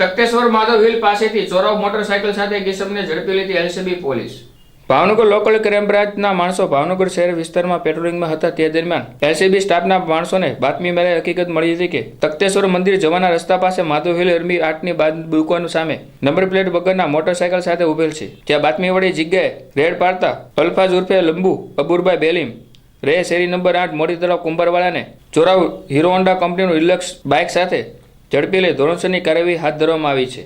તખ્તેશ્વર Madhav hill પાસેથી ચોરાવ motorcycle સાથે કિસમને ઝડપી લીધી LCB police. Bhavnagar local crime માણસો ભાવનગર શહેર વિસ્તારમાં પેટ્રોલિંગમાં હતા. તે દરમિયાન એલસીબી સ્ટાફના માણસોને બાતમી મેળે હકીકત મળી હતી કે તખ્તેશ્વર મંદિર જવાના રસ્તા પાસે માધવ હિલ અરમી આઠની બાદ દુકાન સામે નંબર પ્લેટ વગરના મોટરસાયકલ સાથે ઉભેલ છે. ત્યાં બાતમીવાળી જગ્યાએ રેડ પાડતા અલ્ફાઝ ઉર્ફે લંબુ અબુરભાઈ બેલીમ, રે શેરી નંબર આઠ મોડી તળાવ કુંભારવાળાને ચોરાવ હીરો હોન્ડા કંપનીનું ઇલેક્સ બાઇક સાથે ઝડપી લઈ ધોરણસરની કાર્યવાહી હાથ ધરવામાં આવી છે.